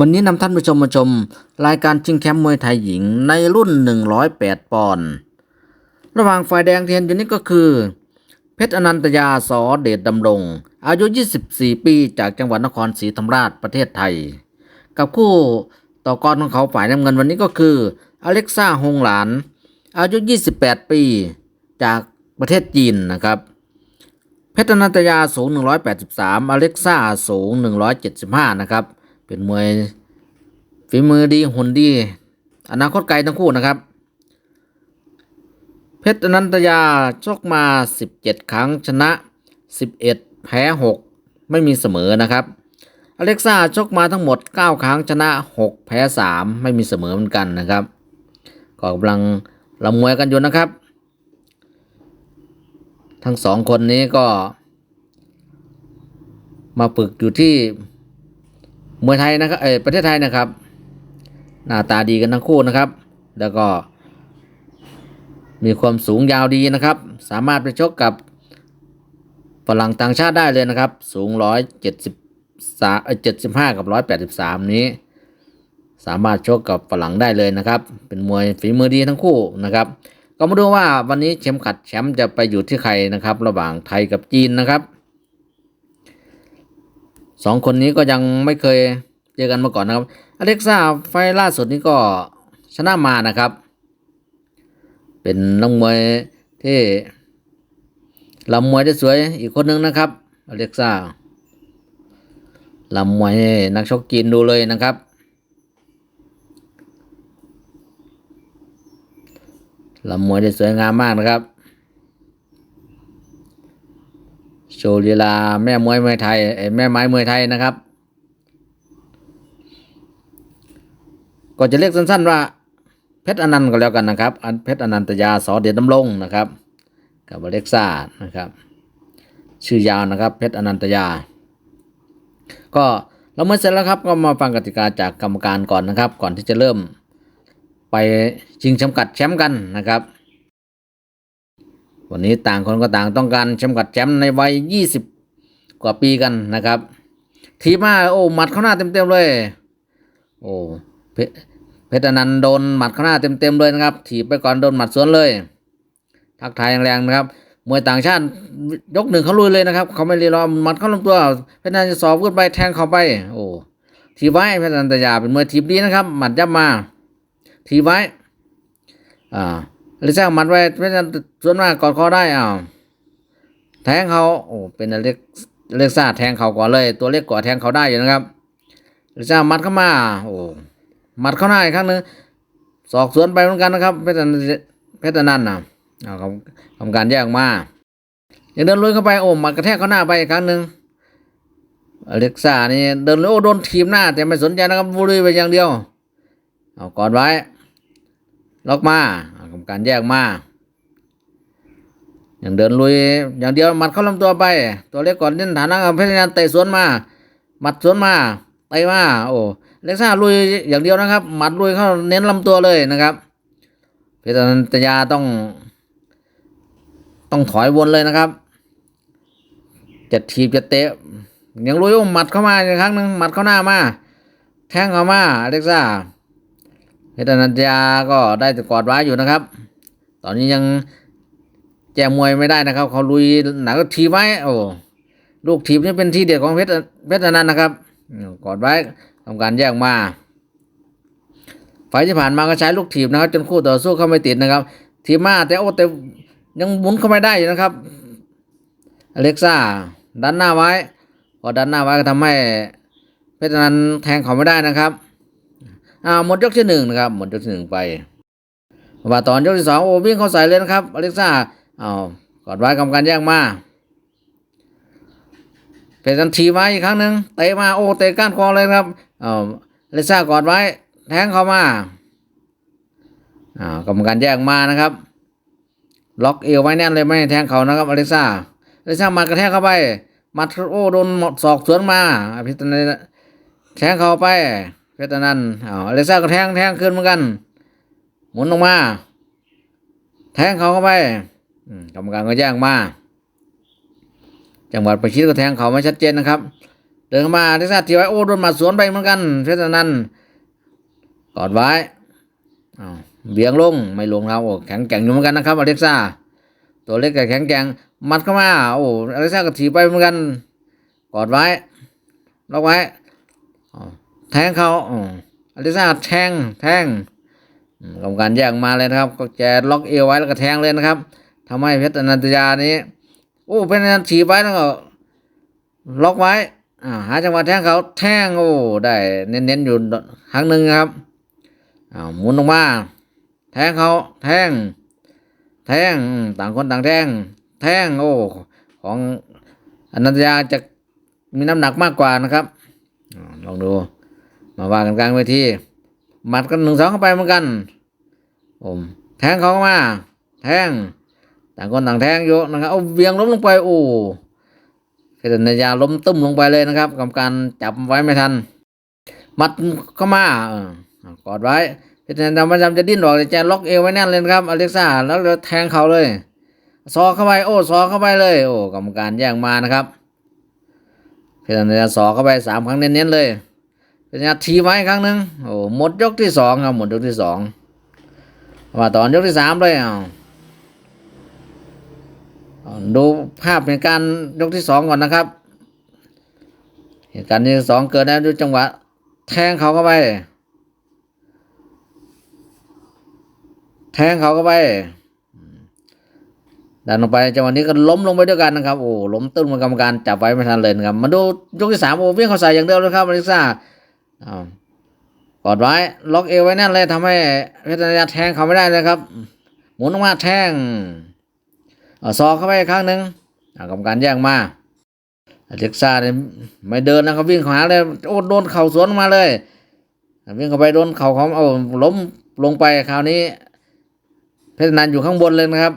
วันนี้นำท่านผู้ชมมาชม รายการชิงแชมป์มวยไทยหญิงในรุ่น 108 ปอนด์ระหว่างฝ่ายแดงเทียนอยู่นี้ก็คือ เพชรอนันตยาสอเดชดำรง อายุ 24 ปีจากจังหวัดนครศรีธรรมราชประเทศไทย กับคู่ต่อกรของเขาฝ่ายน้ำเงินวันนี้ก็คือ อเล็กซ่าฮงหลาน อายุ 28 ปีจากประเทศจีนนะครับเพชรอนันตยาสูง 183 อเล็กซ่าสูง 175 นะครับ เป็นมวยฝีมือดีหุ่นดี อนาคตไกลทั้งคู่นะครับ เพชรอนันตยาชกมา 17 ครั้งชนะ 11 แพ้ 6 ไม่มีเสมอนะครับ อเล็กซ่าชกมาทั้งหมด 9 ครั้งชนะ 6 แพ้ 3 ไม่มีเสมอเหมือนกันนะครับก็กำลังลำมวยกันอยู่นะครับ ทั้งสองคนนี้ก็มาฝึกอยู่ที่ มวยไทยนะครับเออประเทศไทยนะครับ หน้าตาดีกันทั้งคู่นะครับ แล้วก็ มีความสูงยาวดีนะครับ สามารถไปชกกับฝรั่งต่างชาติได้เลยนะครับ สูงร้อยเจ็ดสิบสาเจ็ดสิบห้ากับร้อยแปดสิบสามนี้ สามารถชกกับฝรั่งได้เลยนะครับ เป็นมวยฝีมือดีทั้งคู่นะครับ ก็มาดูว่าวันนี้เข็มขัดแชมป์จะไปอยู่ที่ใครนะครับ ระหว่างไทยกับจีนนะครับ สองคนนี้ก็ยังไม่เคยเจอกันมาก่อนนะครับอเล็กซ่าไฟล่าสุดนี้ก็ชนะมานะครับ เป็นนักมวยที่ลำมวยได้สวยอีกคนนึงนะครับอเล็กซ่าลำมวยนักชกจีนดูเลยนะครับ ลำมวยได้สวยงามมากนะครับ โชว์ลีลาแม่มวยมวยไทยเอ้ยแม่ไม้มวยไทยนะครับ ก็จะเรียกสั้นๆว่าเพชรอนันต์ก็แล้วกันนะครับ อันเพชรอนันตยาสอเดชดำรงนะครับ กับอเล็กซ่านะครับ ชื่อยาวนะครับ เพชรอนันตยา ก็เราเมื่อเสร็จแล้วครับ ก็มาฟังกติกาจากกรรมการก่อนนะครับ ก่อนที่จะเริ่มไปชิงแชมป์กัดแชมป์กันนะครับ วันนี้ต่างคนก็ต่างต้องการแชมกัดแชมป์ในวัย 20 กว่าปีกันนะครับ ทีมาโอ้หมัดเข้าหน้าเต็มๆเลย โอ้เพชรนันต์โดนหมัดเข้าหน้าเต็มๆเลยนะครับ ถีบไปก่อนโดนหมัดสวนเลย ทักทายแรงๆนะครับมวยต่างชาติยกหนึ่งเขาลุยเลยนะครับ เขาไม่รีรอหมัดเข้าลำตัวเพชรนันจะสอบขึ้นไปแทงเข้าไป โอ้ทีไว้เพชรนันตยาเป็นมวยทีบดีนะครับ หมัดยับมา ทีไว้อ่า ลิซ่าหมัดไว้เพชรอนันส่วนมากกอดคอได้อ้าวแทงเขาโอ้เป็นเล็กเล็กซาแทงเขาก่อนเลย ตัวเล็กกว่าแทงเขาได้อยู่นะครับลิซ่ามัดเข้ามาโอ้หมัดเข้าหน้าอีกครั้งหนึ่งศอกสวนไปเหมือนกันนะครับ เพชรอนเพชรอนันนะเอาทำทำการแยกออกมายังเดินลุยเข้าไปโอ้หมัดกระแทกเข้าหน้าไปอีกครั้งหนึ่งอเล็กซ่านี่เดินลุยโอ้โดนทีมหน้า แต่ไม่สนใจนะครับลุยไปอย่างเดียว เอากอดไว้ ล็อกมา เอาทำการแยกมาอย่างเดินลุย อย่างเดียวหมัดเข้าลำตัวไป ตัวเล็กก่อนเล่นฐานะเพชรอนันเตะสวนมาหมัดสวนมาเตะมาโอ้เล็กซ่าลุยอย่างเดียวนะครับ หมัดลุยเข้าเน้นลำตัวเลยนะครับ เพชรนันตยาต้อง ต้องถอยวนเลยนะครับจะทีบจะเตะยังลุยโอ้หมัดเข้ามาอีกครั้งหนึ่งหมัดเข้าหน้ามาแทงเข้ามาเล็กซ่า เพชรอนันตยาก็ได้แต่กอดไว้อยู่นะครับ ตอนนี้ยังแจมมวยไม่ได้นะครับ เขาลุยหนักทีไว้ โอ้ลูกทีบนี่เป็นที่เด็ดของเพชรเพชรอนันต์นะครับกอดไว้ทำการแยกมาไฟล์ที่ผ่านมาก็ใช้ลูกถีบนะครับ จนคู่ต่อสู้เข้าไม่ติดนะครับ ทีมมาแต่โอ้แต่ยังหมุนเข้าไม่ได้อยู่นะครับอเล็กซ่าดันหน้าไว้พอดันหน้าไว้ก็ทำให้เพชรนันแทงเขาไม่ได้นะครับ อ่าหมดยกที่หนึ่งนะครับ หมดยกที่หนึ่งไปว่าตอนยกที่สองโอ้วิ่งเข้าใส่เลยนะครับอเล็กซ่าเอากอดไว้กำการแยกมาเป็นทันทีไว้อีกครั้งหนึ่งเตะมาโอ้เตะก้านคอเลยครับเอาอเล็กซ่ากอดไว้ แทงเข้ามาอ่ากำการแยกมานะครับ ล็อกเอวไว้แน่นเลยไม่แทงเขานะครับอเล็กซ่าอเล็กซ่ามัดกระแทกเข้าไปมัดโอ้โดนหมดศอกสวนมาพิษณแทงเข้าไป เพชรอนันต์อ้าอเล็กซ่าก็แทงแทงขึ้นเหมือนกัน หมุนออกมา แทงเขาเข้าไปอืมกรรมการก็แย่งมา จังหวัดประชิดก็แทงเขาไม่ชัดเจนนะครับ เดินเข้ามาอเล็กซ่าทีไว้โอ้โดนมัดสวนไปเหมือนกันเพชรนันกอดไว้อ้าเบี่ยงลงไม่ลงครับโอ้แข็งแกร่งอยู่เหมือนกันนะครับอเล็กซ่าตัวเล็กแต่แข็งแกร่งมัดเข้ามา โอ้อเล็กซ่าก็ถีบไปเหมือนกัน กอดไว้ล็อกไว้ แทงเขาอล็กซ่าแทงแทงกรรมการแยกมาเลยนะครับ ก็แกล็อกเอวไว้แล้วก็แทงเลยนะครับทำให้เพชรอนันตยานี้โอ้เพชรอนันต์ถีบไว้แล้วก็ล็อกไว้อ่าหาจังหวะแทงเขาแทงโอ้ได้เน้นๆอยู่ครั้งหนึ่งครับอ้าหมุนออกมาแทงเขาแทง แทงต่างคนต่างแทง แทงโอ้ของอนันตยาจะมีน้ำหนักมากกว่านะครับลองดู มาว่ากันกลางเวทีหมัดกันหนึ่งสองเข้าไปเหมือนกันผมแทงเขาเข้ามา แทงต่างคนต่างแทงอยู่นะครับเอาเวียงล้มลงไปโอ้เพชรนยาล้มตึ้มลงไปเลยนะครับกรรมการจับไว้ไม่ทัน มัดเข้ามาอกอดไว้เพชรนยาพยายามจะดิ้นออกแต่แจล็อกเอวไว้แน่นเลยนะครับอเล็กซ่าแล้วแทงเขาเลยซอเข้าไปโอ้ซอเข้าไปเลย โอ้กรรมการแย่งมานะครับเพชรนยาซอเข้าไปสามครั้งเน้นๆเลย เพชรนายทีไว้อีกครั้งหนึ่งโอ้หมดยกที่สองครับหมดยกที่สองมาตอนยกที่สามเลยเอาดูภาพเหตุการณ์ยกที่สองก่อนนะครับเหตุการณ์ที่สองเกิดแล้วดูจังหวะ แทงเขาเข้าไป แทงเขาเข้าไปดันลงไปจังหวะนี้ก็ล้มลงไปด้วยกันนะครับโอ้ล้มตึ้งมากรรมการจับไว้ไม่ทันเลยนะครับมาดูยกที่สามโอ้เวียงเขาใส่อย่างเดียวเลยครับอลิซ่า กอดไว้ล็อกเอวไว้แน่นเลยทำให้เพชรนายาแทงเขาไม่ได้เลยครับ หมุนออกมาแทงอซอกเข้าไปอีกครั้งหนึ่งกรรมการแย่งมาเล็กซ่าเนี่ยไม่เดินนะครับวิ่งขาหาเลยโอ้โดนเข่าสวนมาเลย วิ่งเข้าไปโดนเข่าเขาเอาล้มลงไปคราวนี้ เพชรนันอยู่ข้างบนเลยนะครับ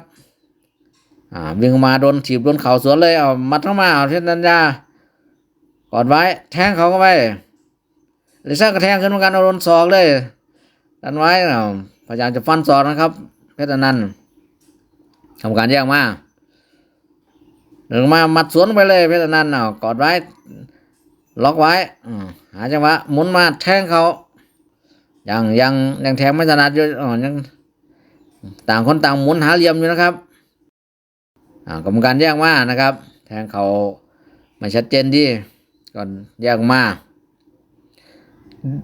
อ่าวิ่งมาโดนถีบโดนเข่าสวนเลยเอามัดเข้ามาเอาเพชรนันยากอดไว้ แทงเขาเข้าไป ล็กซ่าก็แทงขึ้นมือนกันเอาโดนศอกเลยดันไว้พยายามจะฟันศอกนะครับ เพชรนันทำการแยกมาเดินมามัดสวนไปเลยเพชรอนันเอากอดไว้ ล็อกไว้อหาจังหวะหมุนมาแทงเขายังยังยังแทงไม่ถนัดอยู่อ๋อยังต่างคนต่างหมุนหาเหลี่ยมอยู่นะครับอ่ากรรมการแยกมานะครับ แทงเขาไม่ชัดเจนดีก่อนแยกมา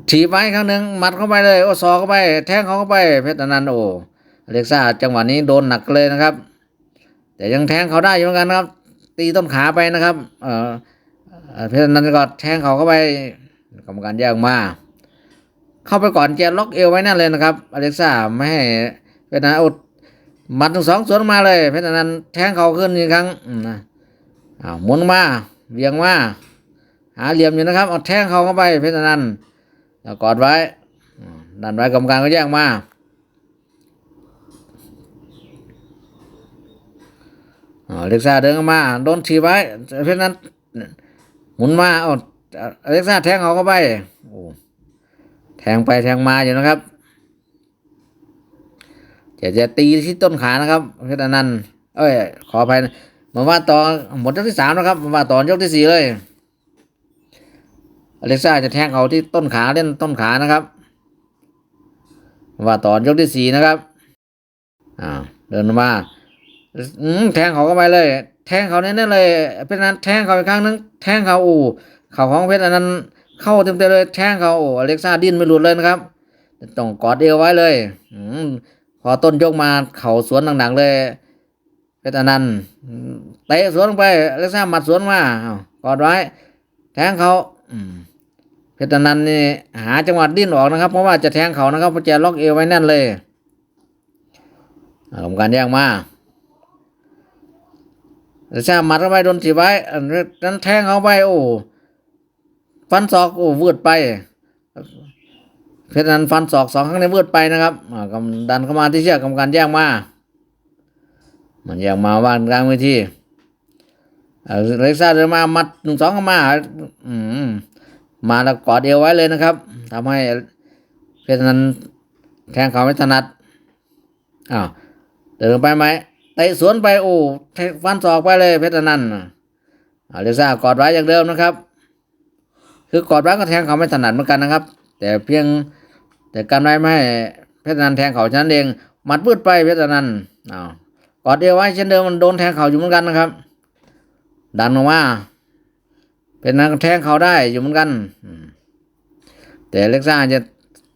ถีบไว้ครั้งหนึ่งหมัดเข้าไปเลยโอ้ซอเข้าไปแทงเขาเข้าไปเพชรอนันต์โออเล็กซ่าจังหวะนี้โดนหนักเลยนะครับ แต่ยังแทงเขาได้อยู่เหมือนกันครับ ตีต้นขาไปนะครับ เออเอ่อเพชรนันท์ก็แทงเขาเข้าไปกรรมการแยกมาเข้าไปก่อนแกล็อกเอวไว้นั่นเลยนะครับอเล็กซ่าไม่ให้เพชรนันท์เอาหมัดทั้งสองสวนมาเลยเพชรนันท์แทงเขาขึ้นอีกครั้งนะอ้าวมุนมาเวียงมาหาเหลี่ยมอยู่นะครับเอาแทงเขาเข้าไปเพชรนันท์ แล้วกอดไว้ดันไว้กรรมการก็แยกมา อเล็กซ่าเดินมาโดนถีบไว้ เพราะนั้น หมุนมาเอาอเล็กซ่าแทงเขาเข้าไปโอ้แทงไปแทงมาอยู่นะครับจะจะตีที่ต้นขานะครับเพชรอนันต์เอ้ย ขออภัยมาว่าต่อหมดยกที่สามนะครับมาว่าต่อยกที่สี่เลย อเล็กซ่าจะแทงเขาที่ต้นขาเล่นต้นขานะครับมาว่าต่อยกที่สี่นะครับอ่าเดินมาอืมแทงเขาเข้าไปเลย แทงเขาเน้นๆเลยเพชรนั้นแทงเขาอีกครั้งนึงแทงเขาอู่เข่าของเพชรอันนั้น เข้าเต็มๆเลย แทงเขาโอ้อเล็กซ่าดิ้นไม่หลุดเลยนะครับต้องกอดเอวไว้เลยอืมพอต้นยกมาเข่าสวนหนักๆเลยเพชรอันนั้นเตะสวนลงไปอเล็กซ่าหมัดสวนมาอ้าวกอดไว้ แทงเขา อืม เพชรอันนั้นนี่หาจังหวะดิ้นออกนะครับ เพราะว่าจะแทงเขานะครับเพราะจะล็อกเอวไว้แน่นเลยอ่ากรรมการแยกมาแต่ชาหมัดเข้าไปโดนถีบไว้อันนั้นแทงเข้าไปโอ้ฟันศอกโอ้วืดไป เพชรนั้นฟันศอกสองครั้งในวืดไปนะครับกำดันเข้ามาที่เชือกกรรมการแย่งมา มันแย่งมาว่างกลางเวทีเล็กซ่าเดินมามัดหนึ่งสองเข้ามาอืม มาแล้วกอดเอวไว้เลยนะครับทำให้เพชรนั้นแทงเขาไม่ถนัดอ้าวเดินไปไหมเตะสวนไปโอ้ฟันศอกไปเลยเพชรนันอ่าเลซ่ากอดไว้อย่างเดิมนะครับ คือกอดไว้ก็แทงเขาไม่ถนัดเหมือนกันนะครับ แต่เพียงแต่การไว้ไม่ให้เพชรนันแทงเขาฉันเองมัดพืดไปเพชรนันอ้าวกอดเอวไว้เช่นเดิมมันโดนแทงเขาอยู่เหมือนกันนะครับ ดันออกมา เป็นนันแทงเขาได้อยู่เหมือนกัน แต่เล็กซ่าจะ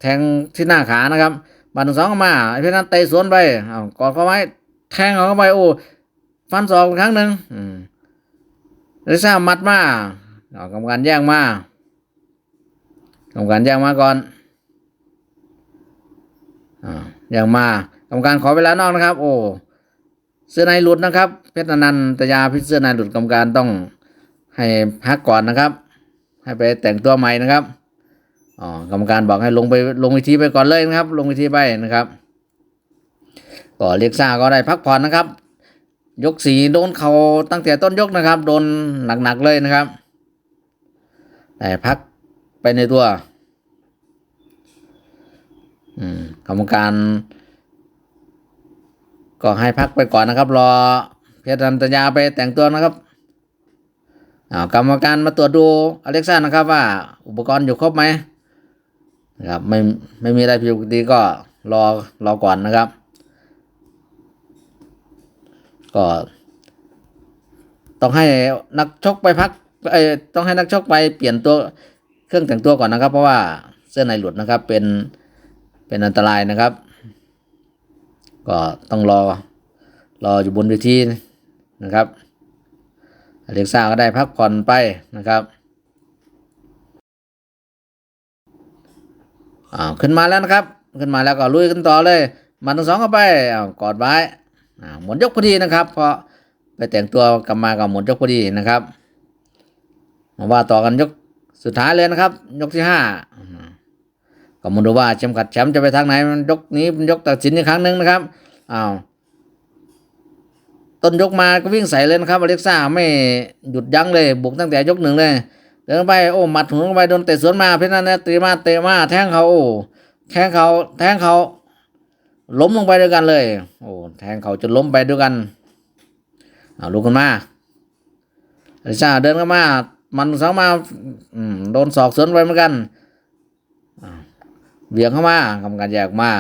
แทงที่หน้าขานะครับบันสองเข้ามาไอ้เพชรนันเตะสวนไปเอากอดเขาไว้แทงเขาเข้าไปโอ้ฟันศอกอีกครั้งหนึ่งเล็กซ่ามัดมาเอากรรมการแย่งมากรรมการแย่งมาก่อนอย่างมากรรมการขอเวลานอกนะครับ โอ้เสื้อในหลุดนะครับ เพชรนันตยาพิเสื้อในหลุดกรรมการต้อง ให้พักก่อนนะครับ ให้ไปแต่งตัวใหม่นะครับอ๋อกรรมการบอกให้ลงไปลงวิธีไปก่อนเลยนะครับ ลงวิธีไปนะครับก็เรียกซ่าก็ได้พักผ่อนนะครับ ยกสีโดนเขาตั้งแต่ต้นยกนะครับ โดนหนักๆเลยนะครับแต่พักไปในตัวอืมกรรมการ ก็ให้พักไปก่อนนะครับ รอเพชรนันตยาไปแต่งตัวนะครับ กรรมการมาตรวจดูอเล็กซ่านะครับว่าอุปกรณ์อยู่ครบไหมนะครับไม่ไม่มีอะไรผิดปกติก็รอรอก่อนนะครับ ก็ต้องให้นักชกไปพักเอ้ต้องให้นักชกไปเปลี่ยนตัวเครื่องแต่งตัวก่อนนะครับ เพราะว่าเสื้อในหลุดนะครับเป็นเป็นอันตรายนะครับ ก็ต้องรอรออยู่บนเวทีนะครับ เล็กซ่าก็ได้พักผ่อนไปนะครับอ้าวขึ้นมาแล้วนะครับ ขึ้นมาแล้วก็ลุยกันต่อเลย มันทั้งสองเข้าไปอ้าวกอดไว้อ่าหมดยกพอดีนะครับ เพราะไปแต่งตัวกลับมากับหมดยกพอดีนะครับมาว่าต่อกันยกสุดท้ายเลยนะครับ ยกที่ห้าก็มาดูว่าเข็มขัดแชมป์จะไปทางไหนมันยกนี้เป็นยกตัดสินอีกครั้งหนึ่งนะครับอ้าว ต้นยกมาก็วิ่งใส่เลยนะครับอเล็กซ่าไม่หยุดยั้งเลย บุกตั้งแต่ยกหนึ่งเลย เดินไปโอ้หมัดหุนลงไปโดนเตะสวนมาเพชรนันท์ตีมาเตะมาแทงเขาโอ้แทงเขาแทงเขาล้มลงไปด้วยกันเลย โอ้แทงเขาจนล้มไปด้วยกันเอาลุกขึ้นมาอลิซ่าเดินเข้ามา มันสองมาอืมโดนศอกสวนไปเหมือนกันเบี่ยงเข้ามากำการแยกมา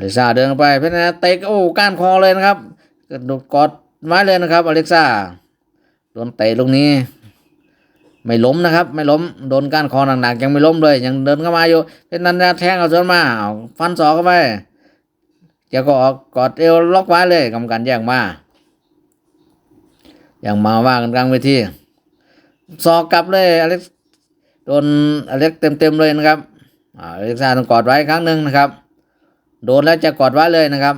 อลิซ่าเดินไปเพชรนันท์เตะโอ้ก้านคอเลยนะครับกระโดดกอดไม้เลยนะครับอเล็กซ่าโดนเตะลูกนี้ ไม่ล้มนะครับ ไม่ล้มโดนก้านคอหนักๆยังไม่ล้มเลย ยังเดินเข้ามาอยู่เป็นนันทแทงเอาสวนมาฟันศอกเข้าไปแกก็ออกกอดเอวล็อกไว้เลยกรรมการแย่งมาอย่างมาว่ากันกลางเวทีศอกกลับเลยอเล็กโดนอเล็กเต็มเต็มๆเลยนะครับอ่าอเล็กซ่าต้องกอดไว้ครั้งหนึ่งนะครับ โดนแล้วจะกอดไว้เลยนะครับ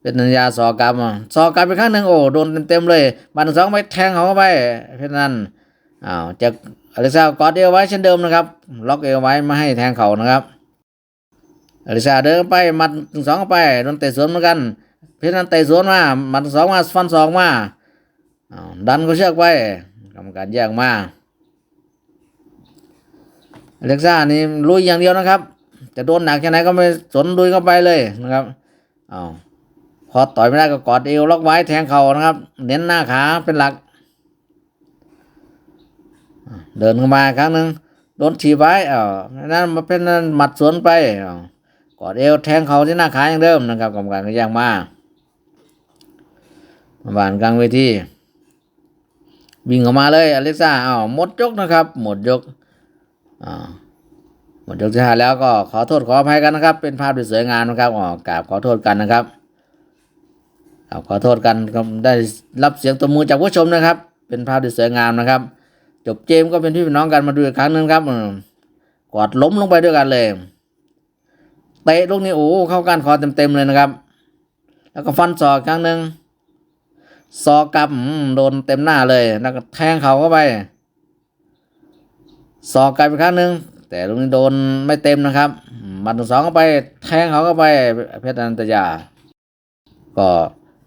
เป็นนัญญาสอกรรมสอกรรมไปครั้งหนึ่งโอ้โดนเต็มๆเลยบันสองไปแทงเขาเข้าไปเพชรนันอ้าวจะอลิซากอดเอวไว้เช่นเดิมนะครับ ล็อกเอวไว้ไม่ให้แทงเขานะครับอลิซาเดินไปมัดสองไปโดนเตะสวนเหมือนกัน เพชรนันเตะสวนมามัดสองมาฟันสองมาดันก็เชือกไปกรรมการแยกมาอเล็กซ่านี่ลุยอย่างเดียวนะครับ จะโดนหนักแค่ไหนก็ไม่สนลุยเข้าไปเลยนะครับอ้าพอต่อยไม่ได้ก็กอดเอวล็อกไว้แทงเข่านะครับ เน้นหน้าขาเป็นหลัก เดินเข้ามาครั้งหนึ่งโดนถีบไว้อานั่นมาเป็นนั่นหมัดสวนไปอ้ากอดเอวแทงเข่าที่หน้าขาอย่างเดิมนะครับกรรมการก็แย่งมามาบานกลางเวทีวิ่งออกมาเลยอเล็กซ่าอ้าวหมดยกนะครับ หมดยกอ่า มดยกที่ห้าแล้วก็ขอโทษขออภัยกันนะครับ เป็นภาพที่สวยงามนะครับอ๋อกราบขอโทษกันนะครับครับขอโทษกันได้รับเสียงตบมือจากผู้ชมนะครับ เป็นภาพที่สวยงามนะครับ จบเกมก็เป็นพี่เป็นน้องกันมาดูอีกครั้งหนึงครับกอดล้มลงไปด้วยกันเลยเตะลูกนี้โอ้เข้าก้านคอเต็มๆเลยนะครับ แล้วก็ฟันศอกครั้งหนึ่งศอกกลับอืมโดนเต็มหน้าเลยแล้วก็แทงเขาเข้าไปศอกกลับอีกครั้งหนึ่ง แต่ลูกนี้โดนไม่เต็มนะครับมัดหนึ่งสองเข้าไปแทงเขาเข้าไปเพชรอนันตยา ก็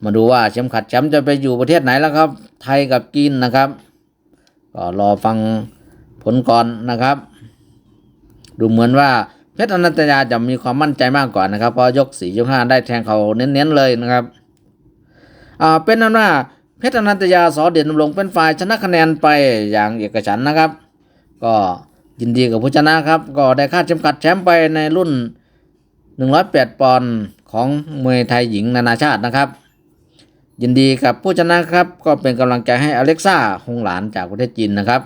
มาดูว่าแชมป์ขัดแชมป์จะไปอยู่ประเทศไหนแล้วครับ ไทยกับจีนนะครับ ก็รอฟังผลก่อนนะครับ ดูเหมือนว่าเพชรอนันตยาจะมีความมั่นใจมากกว่านะครับเพราะยกสี่ยกห้าได้แทงเขาเน้นๆเลยนะครับอ่าเป็นนั้นว่าเพชรอนันตยาสอเด่นดำรงเป็นฝ่ายชนะคะแนนไปอย่างเอกฉันนะครับ ก็ ยินดีกับผู้ชนะครับ ก็ได้ค่าดเข็มขัดแชมป์ไปในรุ่น 108 ปอนด์ของมวยไทยหญิงนานาชาตินะครับ ยินดีกับผู้ชนะครับ ก็เป็นกำลังใจให้อเล็กซ่าฮงหลานจากประเทศจีนนะครับ